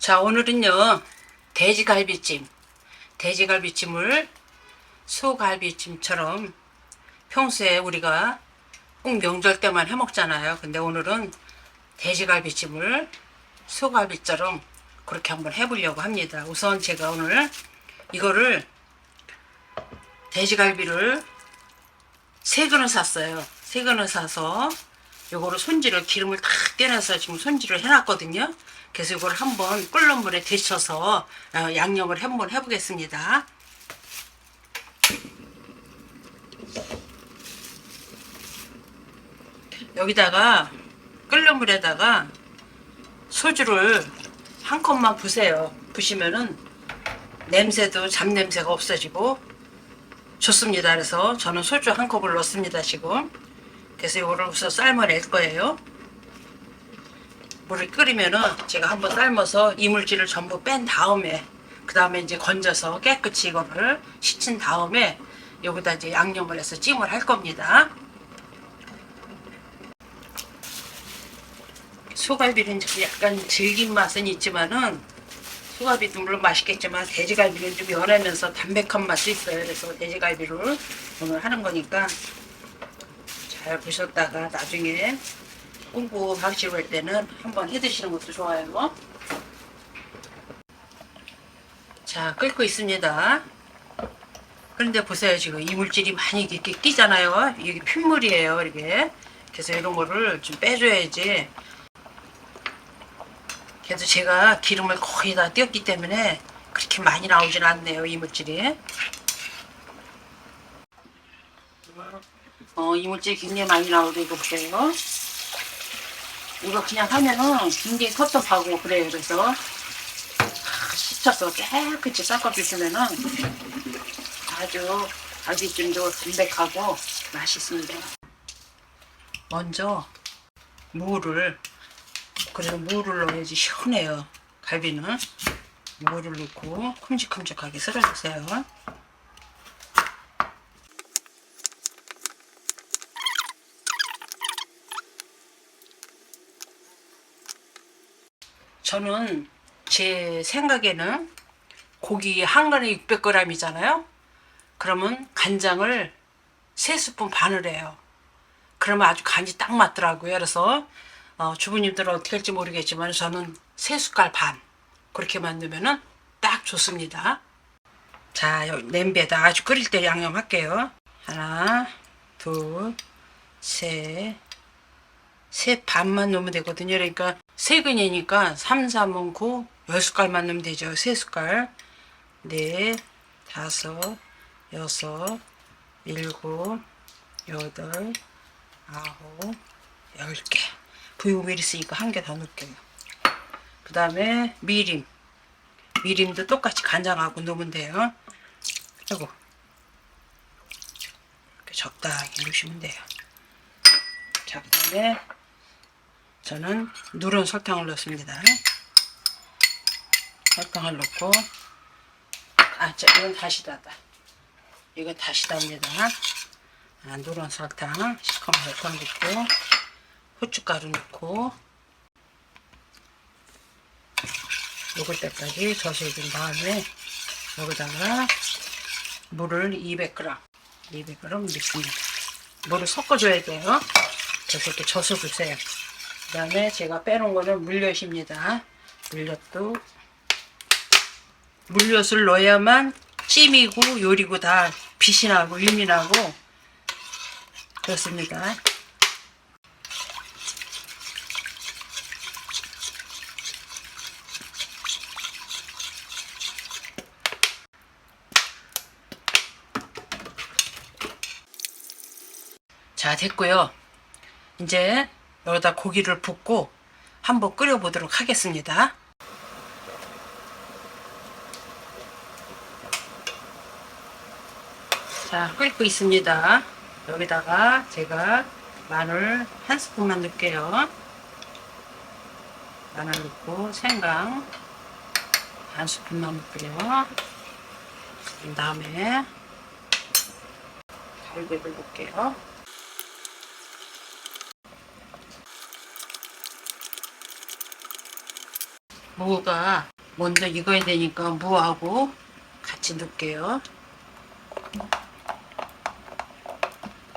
자, 오늘은요, 돼지갈비찜. 돼지갈비찜을 소갈비찜처럼 평소에 우리가 꼭 명절 때만 해 먹잖아요. 근데 오늘은 돼지갈비찜을 소갈비처럼 그렇게 한번 해보려고 합니다. 우선 제가 오늘 이거를 돼지갈비를 세 근을 샀어요. 세 근을 사서 요거를 손질을 기름을 탁 떼내서 지금 손질을 해놨거든요. 그래서 이걸 한번 끓는 물에 데쳐서 어, 양념을 한번 해보겠습니다. 여기다가 끓는 물에다가 소주를 한 컵만 부세요. 부시면은 냄새도 잡냄새가 없어지고 좋습니다. 그래서 저는 소주 한 컵을 넣습니다. 지금. 그래서 이거를 우선 삶아낼 거예요. 물을 끓이면은 제가 한번 삶아서 이물질을 전부 뺀 다음에 그 다음에 이제 건져서 깨끗이 이거를 씻은 다음에 여기다 이제 양념을 해서 찜을 할 겁니다. 소갈비는 좀 약간 질긴 맛은 있지만은 소갈비도 물론 맛있겠지만 돼지갈비는 좀 연하면서 담백한 맛이 있어요. 그래서 돼지갈비를 오늘 하는 거니까 잘 보셨다가 나중에 공부하시고 할 때는 한번 해 드시는 것도 좋아요. 자, 끓고 있습니다. 그런데 보세요. 지금 이물질이 많이 이렇게 끼잖아요. 이게 핏물이에요. 이렇게. 그래서 이런 거를 좀 빼줘야지. 그래도 제가 기름을 거의 다 띄었기 때문에 그렇게 많이 나오진 않네요. 이물질이. 어, 이물질 굉장히 많이 나오고 이거 보세요. 이거 그냥 하면은 굉장히 텁텁하고 그래요. 그래서 아, 씻어서 깨끗이 닦아주시면은 아주 갈비찜도 담백하고 맛있습니다. 먼저 무를 그래서 무를 넣어야지 시원해요. 갈비는 무를 넣고 큼직큼직하게 썰어주세요. 저는 제 생각에는 고기 한 근에 600g이잖아요. 그러면 간장을 3스푼 반을 해요. 그러면 아주 간이 딱 맞더라고요. 그래서 어, 주부님들은 어떻게 할지 모르겠지만 저는 3숟갈 반 그렇게 만들면은 딱 좋습니다. 자, 냄비에다 아주 끓일 때 양념할게요. 하나, 둘, 셋, 세 반만 넣으면 되거든요. 그러니까 세 근이니까 3, 4은 9, 10숟갈만 넣으면 되죠. 세 숟갈. 넷, 다섯, 여섯, 일곱, 여덟, 아홉, 열 개. 부유밀 있으니까 한 개 더 넣을게요. 그 다음에 미림. 미림도 똑같이 간장하고 넣으면 돼요. 그리고 이렇게 적당히 넣으시면 돼요. 자, 그 다음에 저는 누런 설탕을 넣습니다. 설탕을 넣고 아, 저 이건 다시다다. 이건 다시다입니다. 아, 누런 설탕, 시커먼 설탕 넣고 후춧가루 넣고 녹을 때까지 저어준 다음에 여기다가 물을 200g, 200g 넣습니다. 물을 섞어줘야 돼요. 그래서 이렇게 젖어 주세요. 그 다음에 제가 빼놓은 거는 물엿입니다. 물엿도 물엿을 넣어야만 찜이고 요리고 다 빛이 나고 윤이 나고 그렇습니다. 자 됐고요. 이제 여기다 고기를 붓고 한번 끓여보도록 하겠습니다. 자, 끓고 있습니다. 여기다가 제가 마늘 한 스푼만 넣을게요. 마늘 넣고 생강 한 스푼만 넣고요. 그 다음에 갈비를 넣을게요. 무가 먼저 익어야 되니까 무하고 같이 넣을게요.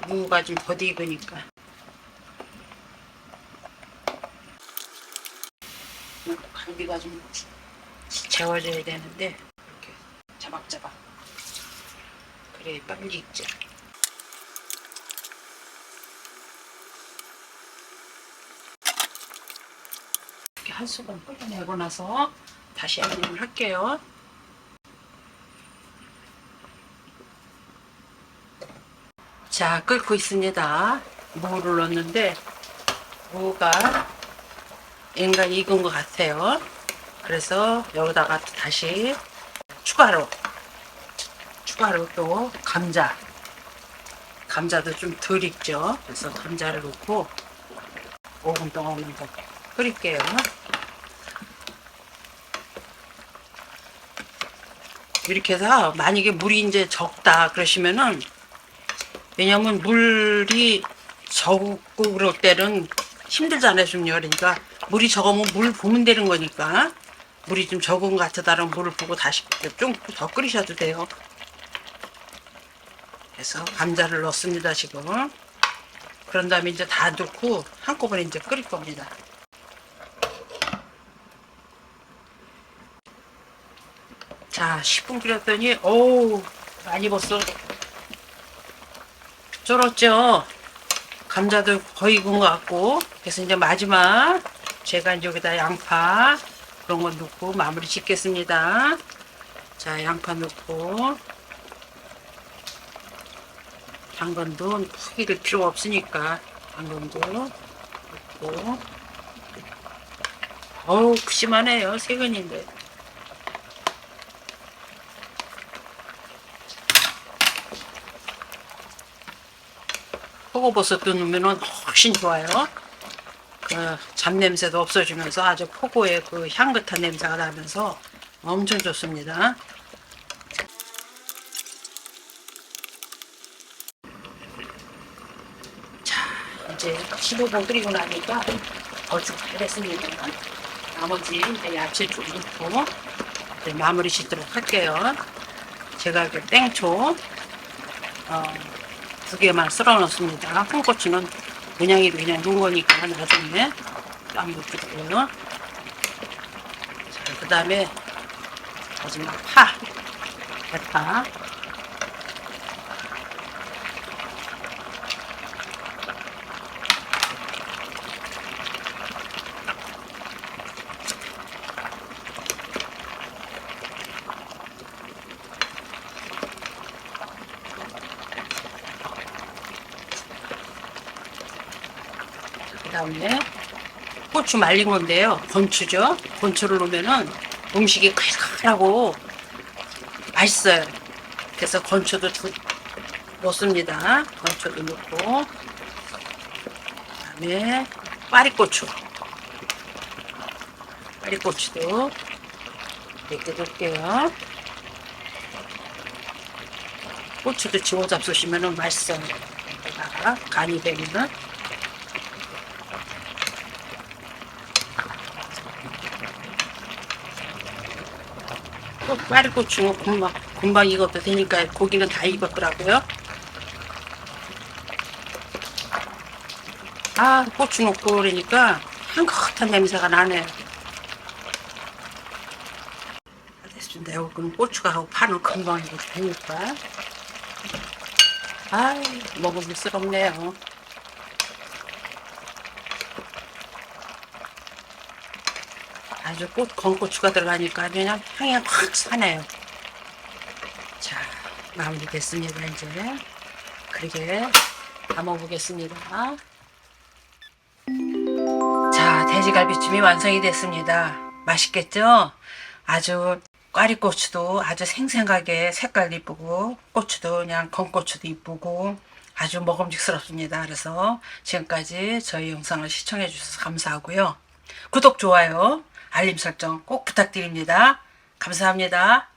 무가 좀 더디 익으니까. 갈비가 좀 재워져야 되는데 이렇게 자박자박 그래 빨리 익죠. 이렇게 한 수건 끓여내고 나서 다시 양념을 할게요. 자, 끓고 있습니다. 무를 넣었는데 무가 인간 익은 것 같아요. 그래서 여기다가 또 다시 추가로 추가로 또 감자 감자도 좀 덜 익죠. 그래서 감자를 넣고 5분 동안 더 끓일게요. 이렇게 해서 만약에 물이 이제 적다 그러시면은 왜냐면 물이 적고 그럴 때는 힘들잖아요 좀 그러니까 물이 적으면 물 부으면 되는 거니까. 물이 좀 적은 것 같다면 물을 부고 다시 좀 더 끓이셔도 돼요. 그래서 감자를 넣습니다 지금. 그런 다음에 이제 다 넣고 한꺼번에 이제 끓일 겁니다 자 10분 끓였더니 어우 많이 벌써 쫄았죠? 감자도 거의 익은 것 같고. 그래서 이제 마지막 제가 이제 여기다 양파 그런 거 넣고 마무리 짓겠습니다. 자 양파 넣고 당근도 푹 익을 필요가 없으니까 당근도 넣고. 어우 푸짐하네요 세근인데 포고버섯도 넣으면 훨씬 좋아요. 그 잡냄새도 없어지면서 아주 포고의 그 향긋한 냄새가 나면서 엄청 좋습니다. 자, 이제 15분 끓이고 나니까 얼추 다 됐습니다. 나머지 야채 좀 넣고 마무리 짓도록 할게요. 제가 그 땡초 어, 두 개만 썰어 놓습니다. 홍고추는 그냥이로 그냥 놓은 거니까 나중에 안. 자, 그 다음에 마지막 파, 대파. 다음에 고추 말린 건데요. 건추죠. 건추를 넣으면은 음식이 칼칼하고 맛있어요. 그래서 건추도 두, 넣습니다. 건추도 넣고 그다음에 빠리고추 빠리고추도 이렇게 넣을게요. 고추도 지워 잡수시면 맛있어요. 간이 되면 또 빠리고추 금방 금방 익어도 되니까 고기는 다 익었더라고요. 아 고추 넣고 그러니까 향긋한 냄새가 나네. 됐습니다. 여기는 고추가 하고 파는 금방 익어도 되니까. 아 먹음직스럽네요. 아주 꽃 건고추가 들어가니까 그냥 향이 확 사네요. 자, 마무리 됐습니다, 이제. 그러게 담아보겠습니다. 자, 돼지갈비찜이 완성이 됐습니다. 맛있겠죠? 아주 꽈리고추도 아주 생생하게 색깔 이쁘고 고추도 그냥 건고추도 이쁘고 아주 먹음직스럽습니다. 그래서 지금까지 저희 영상을 시청해 주셔서 감사하고요. 구독, 좋아요, 알림 설정 꼭 부탁드립니다. 감사합니다.